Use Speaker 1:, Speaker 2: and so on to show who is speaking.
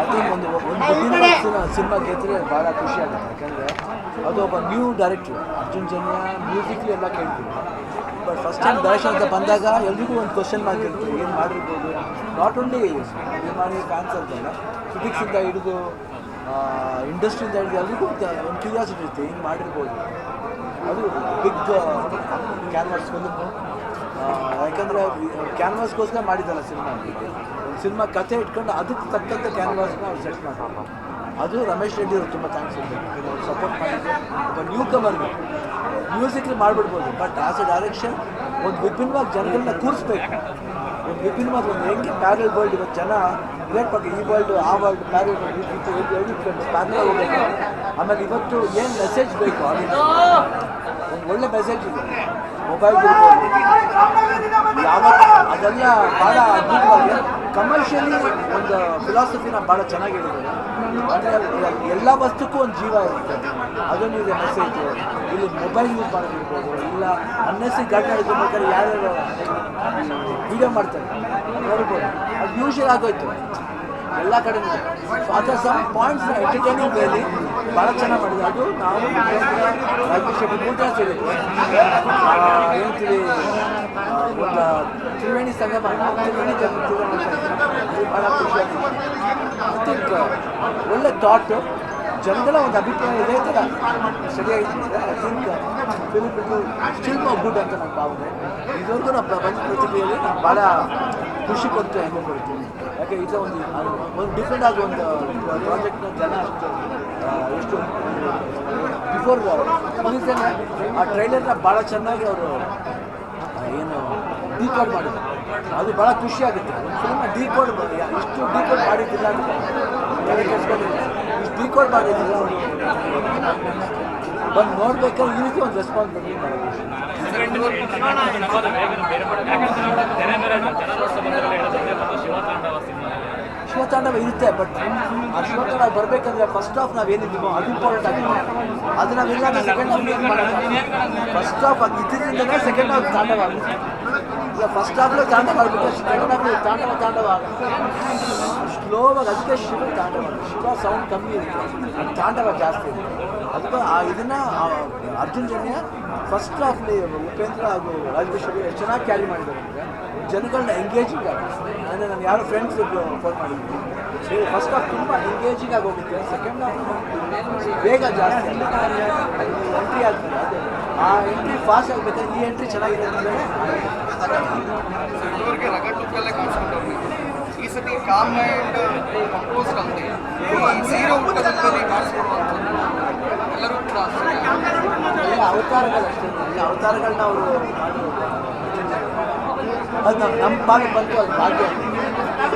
Speaker 1: I think ಒಂದು ಒಂದು cinema ಗೆದ್ದರೆ ಭಾಳ ಖುಷಿ ಆಗುತ್ತೆ. ಯಾಕಂದರೆ ಅದು ಒಬ್ಬ new director Arjun Janya musically ಎಲ್ಲ ಕೇಳ್ತೀವಿ. ಬಟ್ ಫಸ್ಟ್ ಟೈಮ್ ಡೈರೆಕ್ಷನ್ ಅಂತ ಬಂದಾಗ ಎಲ್ರಿಗೂ ಒಂದು ಕ್ವಶನ್ ಇರ್ತದೆ ಏನು ಮಾಡಿರ್ಬೋದು? ನಾಟ್ ಓನ್ಲಿ ಅಭಿಮಾನಿ ಫ್ಯಾನ್ಸ್ ಅಂತಲ್ಲ ಕ್ರಿಟಿಕ್ಸಿಂದ ಹಿಡಿದು ಇಂಡಸ್ಟ್ರಿಯಿಂದ ಹಿಡಿದು ಎಲ್ರಿಗೂ ಒಂದು ಕ್ಯೂರಿಯಾಸಿಟಿ ಇರುತ್ತೆ ಏನು ಮಾಡಿರ್ಬೋದು? ಅದು ಬಿಗ್ ಕ್ಯಾನ್ವಾಸ್ ಫಿಲ್ಮು ಯಾಕಂದರೆ ಕ್ಯಾನ್ವಾಸ್ಗೋಸ್ಕರ ಮಾಡಿದ್ದಲ್ಲ ಸಿನಿಮಾ. ಸಿನಿಮಾ ಕಥೆ ಇಟ್ಕೊಂಡು ಅದಕ್ಕೆ ತಕ್ಕಂಥ ಕ್ಯಾನ್ವಾಸ್ನ ಅವ್ರು ಸೆಟ್ ಮಾಡ್ತಾರೆ. ಅದು ರಮೇಶ್ ರೆಡ್ಡಿ ಅವರು ತುಂಬ ಥ್ಯಾಂಕ್ಸ್ ಇರಬೇಕು. ಅವ್ರು ಸಪೋರ್ಟ್ ಮಾಡಿದ್ರು. ಒಬ್ಬ ನ್ಯೂ ಕಮರ್ಗೆ ಮ್ಯೂಸಿಕ್ಲಿ ಮಾಡಿಬಿಡ್ಬೋದು. ಬಟ್ ಆಸ್ ಎ ಡೈರೆಕ್ಷನ್ ಒಂದು ವಿಭಿನ್ನವಾಗಿ ಜನಗಳನ್ನ ಕೂರಿಸ್ಬೇಕು. ಒಂದು ವಿಭಿನ್ನವಾಗಿ ಒಂದು ಹೆಂಗೆ ಪ್ಯಾರಲ್ ವರ್ಲ್ಡ್ ಇವತ್ತು ಜನ ರಿಲೇಟ್ ಬಗ್ಗೆ ಈ ವರ್ಲ್ಡ್ ಆ ವರ್ಲ್ಡ್ ಪ್ಯಾರಲ್ ಪ್ಯಾರಲ್ ಹೋಗಬೇಕು. ಆಮೇಲೆ ಇವತ್ತು ಏನು ಮೆಸೇಜ್ ಬೇಕು? ಒಂದು ಒಳ್ಳೆ ಮೆಸೇಜ್ ಇದೆ. ಮೊಬೈಲ್ ಕಮರ್ಷಿಯಲಿ ಒಂದು ಫಿಲಾಸಫಿನ ಭಾಳ ಚೆನ್ನಾಗಿ ಹೇಳಿದ್ದಾರೆ ಅಂದರೆ ಎಲ್ಲ ವಸ್ತುಕ್ಕೂ ಒಂದು ಜೀವ ಇರುತ್ತೆ. ಅದೊಂದು ಇದೆ ಮೆಸೇಜು ಇಲ್ಲಿ ಮೊಬೈಲ್ ಯೂಸ್ ಮಾಡೋದಿರ್ಬೋದು ಇಲ್ಲ ಅನ್ನೆಸಿ ಘಟನೆ ಯಾರು ಯಾರ್ಯಾರು ವಿಡಿಯೋ ಮಾಡ್ತಾರೆ. ನೋಡ್ಬೋದು. ಅದು ಯೂಶಲ್ ಆಗೋಯ್ತು. ಎಲ್ಲ ಕಡೆ ಸೊ ಅದರ ಸಮ್ ಪಾಯಿಂಟ್ಸ್ ಎಂಟರ್ಟೈನಿಂಗ್ ವೇಲಿ ಭಾಳ ಚೆನ್ನಾಗಿ ಮಾಡಿದೆ ಅದು ನಾವು ರಾಜಕೀಯ ಶೆಟ್ಟಿ ಮೂಟ ಸೇರಿದ್ವಿ ಹೇಳ್ತೀವಿ ಆ, ಒಂದು ತ್ರಿವೇಣಿ ಸಂಗಮ ತ್ರಿವೇಣಿ ಜನ- ತ್ರಿವೇಣಿ ಸಂಗಮ. ಅದು ಭಾಳ ಖುಷಿಯಾಗಿದೆ ಐ ಥಿಂಕ್ ಒಳ್ಳೆ ಥಾಟು ಜನಗಳ ಒಂದು ಅಭಿಪ್ರಾಯ ಇದೆ. ಥರ ಸರಿಯಾಗಿದೆ ಐ ಥಿಂಕ್ ಸ್ಟಿಲ್ ಗುಡ್ ಅಂತ ನನ್ನ ಭಾವನೆ ಇದೊಂದು ನಮ್ಮ ಪ್ರಪಂಚ ಪ್ರತಿಕ್ರಿಯೆಯಲ್ಲಿ ನಾನು ಭಾಳ ಖುಷಿ ಕೊಡ್ತು ಹೆಮ್ಮೆ ಕೊಡ್ತೀನಿ ಯಾಕೆ, ಇದು ಒಂದು ಒಂದು ಡಿಫ್ರೆಂಟ್ ಆಗಿ ಒಂದು ಪ್ರಾಜೆಕ್ಟ್ನ ಜನ ಎಷ್ಟು ಬಿಫೋರ್ ಮುಗಿತೇನೆ ಆ ಟ್ರೈಲರ್ನ ಭಾಳ ಚೆನ್ನಾಗಿ ಅವರು ಏನು ಡಿಕೋಡ್ ಮಾಡಿದ್ರು. ಅದು ಭಾಳ ಖುಷಿ ಆಗುತ್ತೆ. ಒಂದು ಫಿಲ್ಮ್ನ ಡಿಕೋಡ್ ಇಷ್ಟು ಡಿಕೋಡ್ ಮಾಡಿದ್ದಿಲ್ಲ ಅಂತ. ಅವರು ಬಂದು ನೋಡ್ಬೇಕಾದ್ರೆ ಒಂದು ರೆಸ್ಪಾನ್ಸ್
Speaker 2: ಶಿವತಾಂಡವ
Speaker 1: ಇರುತ್ತೆ ಬಟ್ ಆ ಶಿವತಾಂಡವ ಬರಬೇಕಂದ್ರೆ ಫಸ್ಟ್ ಹಾಫ್ ನಾವು ಏನಿದ್ದೀವೋ ಅದು ಇಂಪಾರ್ಟೆಂಟ್ ಆಗಿದೆ. ಅದು ನಾವಿಲ್ಲ ಸೆಕೆಂಡ್ ಹಾಫ್ ಫಸ್ಟ್ ಹಾಫ್ ಅದು ಇದ್ದಿದ್ದರಿಂದನೇ ಸೆಕೆಂಡ್ ಹಾಫ್ ತಾಂಡವ ಆಗುತ್ತೆ. ಫಸ್ಟ್ ಹಾಫ್లో ತಾಂಡವ ಆಗ್ಬಿಟ್ಟು ಸೆಕೆಂಡ್ ಹಾಫ್ ತಾಂಡವ ತಾಂಡವ. ಸ್ಲೋವಾಗಿ ಅದಕ್ಕೆ ಶಿವ ತಾಂಡವ. ಶಿವ ಸೌಂಡ್ ಕಮ್ಮಿ ಇರುತ್ತೆ ತಾಂಡವ ಜಾಸ್ತಿ ಇರುತ್ತೆ ಅದಕ್ಕೆ ಆ ಇದನ್ನ ಅರ್ಜುನ್ ಜನ್ಯ ಫಸ್ಟ್ ಹಾಫ್ಲಿ ಉಪೇಂದ್ರ ಹಾಗೂ ರಾಜೇಶ್ವರಿ ಎಷ್ಟು ಚೆನ್ನಾಗಿ ಕ್ಯಾರಿ ಮಾಡಿದ್ದಾರೆ ಅಂದರೆ ಜನಗಳನ್ನ ಎಂಗೇಜಿಂಗ್ ಆಗಿ. ಅಂದರೆ ನಾನು ಯಾರೋ ಫ್ರೆಂಡ್ಸ್ ಫೋನ್ ಮಾಡಿದ್ದೀನಿ ಫಸ್ಟ್ ಹಾಫ್ ತುಂಬ ಎಂಗೇಜಿಂಗ್ ಆಗಿ ಹೋಗುತ್ತೆ. ಸೆಕೆಂಡ್ ಹಾಫ್ ಬೇಗ ಜಾಸ್ತಿ ಎಂಟ್ರಿ ಆಗ್ತದೆ ಆ ಎಂಟ್ರಿ ಫಾಸ್ಟ್ ಆಗಬೇಕಾದ್ರೆ ಈ ಎಂಟ್ರಿ ಚೆನ್ನಾಗಿದೆ ಅಂದ್ರೆ
Speaker 3: ಇದುವರೆಗೆ ರಗಡ್ ಲುಕ್ಕಲ್ಲೇ ಈ ಸತಿ ಕಾಮ್ ಆ್ಯಂಡ್ ಕಂಪೋಸ್ಡ್ ಅಂತೆ. ಈ ಸೀರೆ ಊಟದಲ್ಲಿ ಕಾಣಿಸ್ಕೊಡುವಂಥದ್ದು ಎಲ್ಲರೂ ಕೂಡ.
Speaker 1: ಎಲ್ಲ ಅವತಾರಗಳು ಅಷ್ಟೇ. ಎಲ್ಲ ಅವತಾರಗಳನ್ನ ಅವರು ಅದು ನಮ್ಮ ನಮ್ಮ ಭಾಗ ಬಂತು ಅದು ಭಾಗ್ಯ.